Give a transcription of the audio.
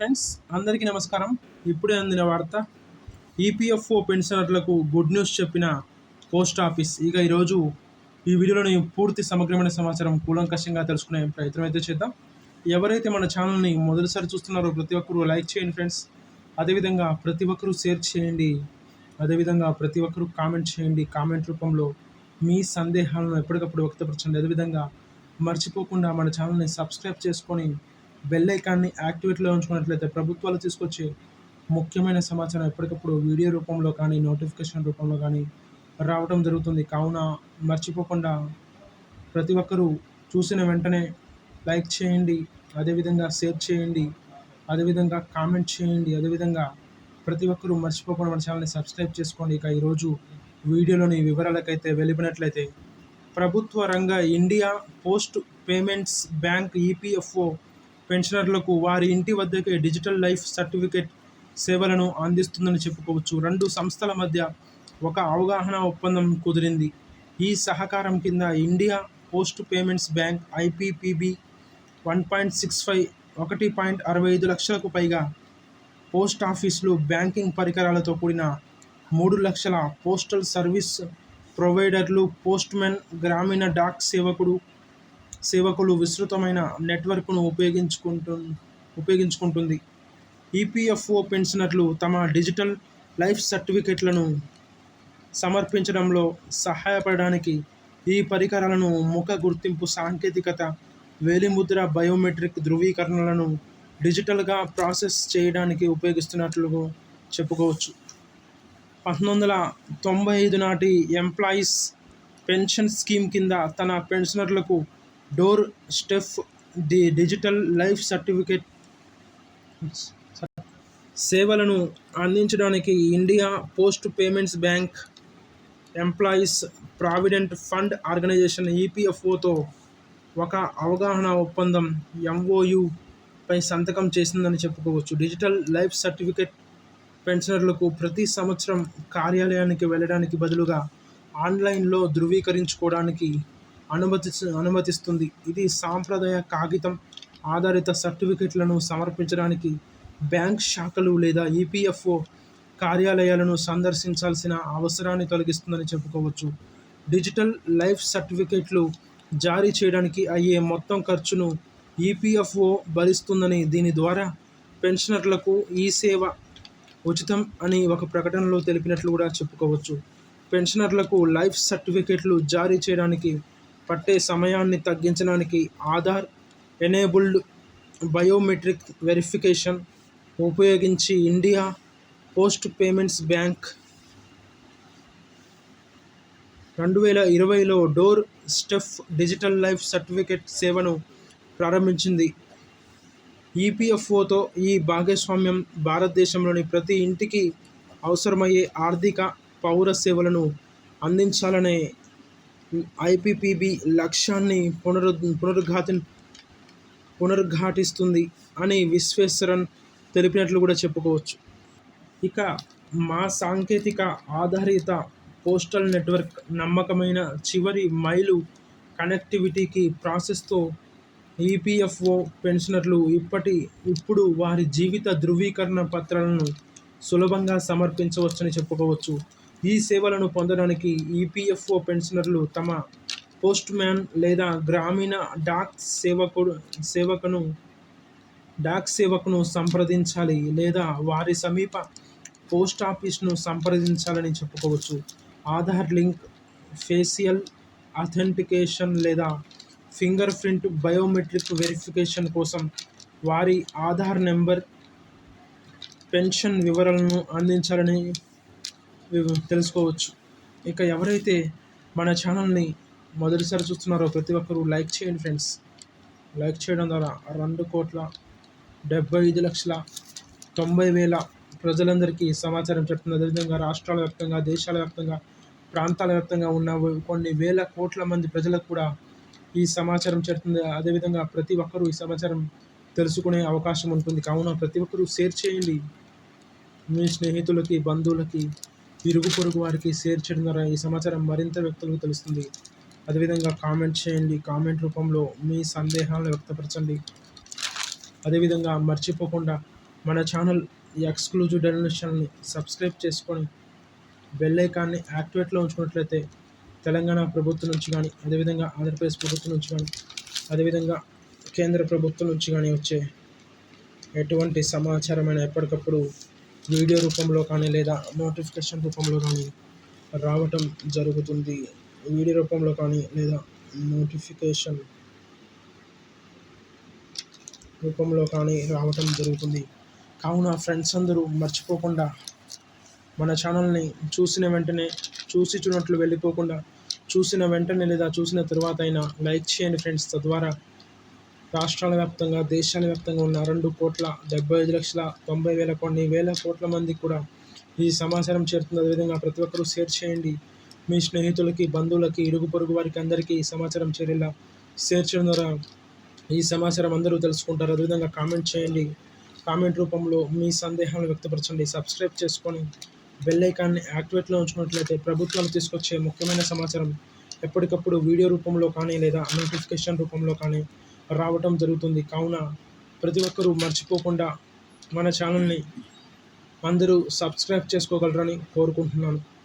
Friends అందరికీ నమస్కారం. ఇప్పుడే అందిన వార్త ఈపీఎఫ్ఓ పెన్షనర్లకు గుడ్ న్యూస్ చెప్పిన పోస్ట్ ఆఫీస్. ఇక ఈరోజు ఈ వీడియోలోని పూర్తి సమగ్రమైన సమాచారం కూలంకషంగా తెలుసుకునే ప్రయత్నం అయితే చేద్దాం. ఎవరైతే మన ఛానల్ని మొదటిసారి చూస్తున్నారో ప్రతి ఒక్కరూ లైక్ చేయండి ఫ్రెండ్స్. అదేవిధంగా ప్రతి ఒక్కరూ షేర్ చేయండి. అదేవిధంగా ప్రతి ఒక్కరూ కామెంట్ చేయండి. కామెంట్ రూపంలో మీ సందేహాలను ఎప్పటికప్పుడు వ్యక్తపరచండి. అదేవిధంగా మర్చిపోకుండా మన ఛానల్ని సబ్స్క్రైబ్ చేసుకొని బెల్ ఐకాన్ని యాక్టివేట్లో ఉంచుకున్నట్లయితే ప్రభుత్వాలు తీసుకొచ్చే ముఖ్యమైన సమాచారం ఎప్పటికప్పుడు వీడియో రూపంలో కానీ నోటిఫికేషన్ రూపంలో కానీ రావడం జరుగుతుంది. కావున మర్చిపోకుండా ప్రతి ఒక్కరూ చూసిన వెంటనే లైక్ చేయండి అదేవిధంగా షేర్ చేయండి అదేవిధంగా కామెంట్ చేయండి అదేవిధంగా ప్రతి ఒక్కరూ మర్చిపోకుండా మన ఛానల్ని సబ్స్క్రైబ్ చేసుకోండి. ఇక ఈరోజు వీడియోలోని వివరాలకైతే వెళ్ళిపోయినట్లయితే ప్రభుత్వ రంగ India post payments bank EPFO పెన్షనర్లకు వారి ఇంటి వద్దకే డిజిటల్ లైఫ్ సర్టిఫికేట్ సేవలను అందిస్తుందని చెప్పుకోవచ్చు. రెండు సంస్థల మధ్య ఒక అవగాహన ఒప్పందం కుదిరింది. ఈ సహకారం కింద India post payments bank IPPB one point six five ఒకటి పాయింట్ అరవై ఐదు లక్షలకు పైగా పోస్ట్ ఆఫీసులు బ్యాంకింగ్ పరికరాలతో కూడిన మూడు లక్షల పోస్టల్ సర్వీస్ ప్రొవైడర్లు పోస్ట్మెన్ గ్రామీణ డాక్ సేవకుడు సేవకులు విస్తృతమైన నెట్వర్క్ను ఉపయోగించుకుంటు ఉపయోగించుకుంటుంది. ఈపీఎఫ్ఓ పెన్షనర్లు తమ డిజిటల్ లైఫ్ సర్టిఫికెట్లను సమర్పించడంలో సహాయపడడానికి ఈ పరికరాలను ముఖ గుర్తింపు సాంకేతికత వేలిముద్ర బయోమెట్రిక్ ధృవీకరణలను డిజిటల్గా ప్రాసెస్ చేయడానికి ఉపయోగిస్తున్నట్లు చెప్పుకోవచ్చు. పంతొమ్మిది వందల తొంభై ఐదు నాటి ఎంప్లాయీస్ పెన్షన్ స్కీమ్ కింద తన పెన్షనర్లకు door step the digital life certificate సేవలను అందించడానికి India post payments bank employees provident fund organisation ఈపీఎఫ్ఓతో ఒక అవగాహన ఒప్పందం ఎంఓయు పై సంతకం చేసిందని చెప్పుకోవచ్చు. డిజిటల్ లైఫ్ సర్టిఫికేట్ పెన్షనర్లకు ప్రతి సంవత్సరం కార్యాలయానికి వెళ్ళడానికి బదులుగా ఆన్లైన్లో ధృవీకరించుకోవడానికి అనుమతి అనుమతిస్తుంది. ఇది సాంప్రదాయ కాగితం ఆధారిత సర్టిఫికెట్లను సమర్పించడానికి బ్యాంక్ శాఖలు లేదా ఈపీఎఫ్ఓ కార్యాలయాలను సందర్శించాల్సిన అవసరాన్ని తొలగిస్తుందని చెప్పుకోవచ్చు. డిజిటల్ లైఫ్ సర్టిఫికెట్లు జారీ చేయడానికి అయ్యే మొత్తం ఖర్చును ఈపీఎఫ్ఓ భరిస్తుందని దీని ద్వారా పెన్షనర్లకు ఈ సేవ ఉచితం అని ఒక ప్రకటనలో తెలిపినట్లు కూడా చెప్పుకోవచ్చు. పెన్షనర్లకు లైఫ్ సర్టిఫికెట్లు జారీ చేయడానికి పట్టే సమయాన్ని తగ్గించడానికి ఆధార్ ఎనేబుల్డ్ బయోమెట్రిక్ వెరిఫికేషన్ ఉపయోగించి ఇండియా పోస్ట్ పేమెంట్స్ బ్యాంక్ రెండు వేల ఇరవైలో door step digital life certificate సేవను ప్రారంభించింది. ఈపీఎఫ్ఓతో ఈ భాగస్వామ్యం భారతదేశంలోని ప్రతి ఇంటికి అవసరమయ్యే ఆర్థిక పౌర సేవలను అందించాలనే ఐపీపీబీ లక్ష్యాన్ని పునరు పునరుద్ఘాతి పునరుద్ఘాటిస్తుంది అని విశ్వేశ్వరన్ తెలిపినట్లు కూడా చెప్పుకోవచ్చు. ఇక మా సాంకేతిక ఆధారిత పోస్టల్ నెట్వర్క్ నమ్మకమైన చివరి మైలు కనెక్టివిటీకి ప్రాసెస్తో ఈపీఎఫ్ఓ పెన్షనర్లు ఇప్పటి ఇప్పుడు వారి జీవిత ధృవీకరణ పత్రాలను సులభంగా సమర్పించవచ్చని చెప్పుకోవచ్చు. ఈ సేవలను పొందడానికి ఈపీఎఫ్ఓ పెన్షనర్లు తమ పోస్ట్ మ్యాన్ లేదా గ్రామీణ డాక్ సేవకుడు సేవకును డాక్ సేవకును సంప్రదించాలి లేదా వారి సమీప పోస్ట్ ఆఫీస్ను సంప్రదించాలని చెప్పుకోవచ్చు. ఆధార్ లింక్ ఫేషియల్ అథెంటికేషన్ లేదా ఫింగర్ ప్రింట్ బయోమెట్రిక్ వెరిఫికేషన్ కోసం వారి ఆధార్ నెంబర్ పెన్షన్ వివరాలను అందించాలని తెలుసుకోవచ్చు. ఇక ఎవరైతే మన ఛానల్ని మొదటిసారి చూస్తున్నారో ప్రతి ఒక్కరూ లైక్ చేయండి ఫ్రెండ్స్. లైక్ చేయడం ద్వారా రెండు కోట్ల డెబ్బై ఐదు లక్షల తొంభై వేల ప్రజలందరికీ సమాచారం చెప్తుంది. అదేవిధంగా రాష్ట్రాల వ్యాప్తంగా దేశాల వ్యాప్తంగా ప్రాంతాల వ్యాప్తంగా ఉన్న కొన్ని వేల కోట్ల మంది ప్రజలకు కూడా ఈ సమాచారం చేరుతుంది. అదేవిధంగా ప్రతి ఒక్కరూ ఈ సమాచారం తెలుసుకునే అవకాశం ఉంటుంది. కావున ప్రతి ఒక్కరూ షేర్ చేయండి. మీ స్నేహితులకి బంధువులకి ఇరుగు పొరుగు వారికి షేర్ చేయడం ద్వారా ఈ సమాచారం మరింత వ్యక్తులకు తెలుస్తుంది. అదేవిధంగా కామెంట్ చేయండి. కామెంట్ రూపంలో మీ సందేహాలను వ్యక్తపరచండి. అదేవిధంగా మర్చిపోకుండా మన ఛానల్ ఎక్స్క్లూజివ్ డెలినేషన్ని సబ్స్క్రైబ్ చేసుకొని బెల్ ఐకాన్ని యాక్టివేట్లో ఉంచుకున్నట్లయితే తెలంగాణ ప్రభుత్వం నుంచి కానీ అదేవిధంగా ఆంధ్రప్రదేశ్ ప్రభుత్వం నుంచి కానీ అదేవిధంగా కేంద్ర ప్రభుత్వం నుంచి కానీ వచ్చే ఎటువంటి సమాచారమైన ఎప్పటికప్పుడు వీడియో రూపంలో కానీ లేదా నోటిఫికేషన్ రూపంలో కానీ రావటం జరుగుతుంది. వీడియో రూపంలో కానీ లేదా నోటిఫికేషన్ రూపంలో కానీ రావటం జరుగుతుంది. కావున ఫ్రెండ్స్ అందరూ మర్చిపోకుండా మన ఛానల్ని చూసిన వెంటనే చూసి చూడట్లు వెళ్ళిపోకుండా చూసిన వెంటనే లేదా చూసిన తర్వాత అయినా లైక్ చేయండి ఫ్రెండ్స్. తద్వారా రాష్ట్రాల వ్యాప్తంగా దేశాల వ్యాప్తంగా ఉన్న రెండు కోట్ల డెబ్బై ఐదు లక్షల తొంభై వేల కొన్ని వేల కోట్ల మంది కూడా ఈ సమాచారం చేరుతుంది. అదేవిధంగా ప్రతి ఒక్కరూ షేర్ చేయండి. మీ స్నేహితులకి బంధువులకి ఇరుగు పొరుగు వారికి అందరికీ ఈ సమాచారం చేరేలా షేర్ చేయడం ద్వారా ఈ సమాచారం అందరూ తెలుసుకుంటారు. అదేవిధంగా కామెంట్ చేయండి. కామెంట్ రూపంలో మీ సందేహాలను వ్యక్తపరచండి. సబ్స్క్రైబ్ చేసుకొని బెల్ ఐకాన్ని యాక్టివేట్లో ఉంచుకున్నట్లయితే ప్రభుత్వాలు తీసుకొచ్చే ముఖ్యమైన సమాచారం ఎప్పటికప్పుడు వీడియో రూపంలో కానీ లేదా నోటిఫికేషన్ రూపంలో కానీ రావటం జరుగుతుంది. కావున ప్రతి ఒక్కరూ మర్చిపోకుండా మన ఛానల్ని అందరూ సబ్స్క్రైబ్ చేసుకోగలరని కోరుకుంటున్నాను.